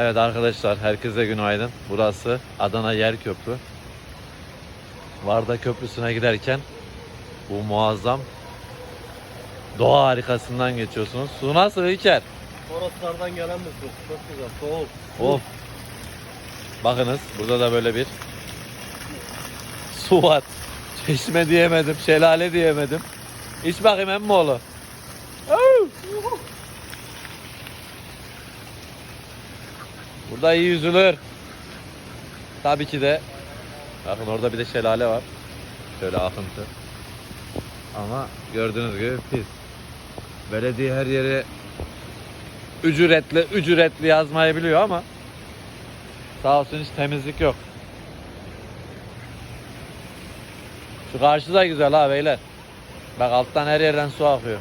Evet arkadaşlar herkese günaydın. Burası Adana Yer Köprü. Varda Köprüsü'ne giderken bu muazzam doğa harikasından geçiyorsunuz. Su nasıl İlker? Toroslardan gelen bir su. Çok güzel. Soğuk. Of. Bakınız burada da böyle bir su var. Çeşme diyemedim, şelale diyemedim. İç bakayım emmoğlu. Au! Burada iyi yüzülür. Tabii ki de. Bakın orada bir de şelale var. Şöyle akıntı. Ama gördüğünüz gibi pis. Belediye her yere ücretli ücretli yazmayı biliyor ama sağ olsun hiç temizlik yok. Şu karşı da güzel ha beyler. Bak alttan her yerden su akıyor.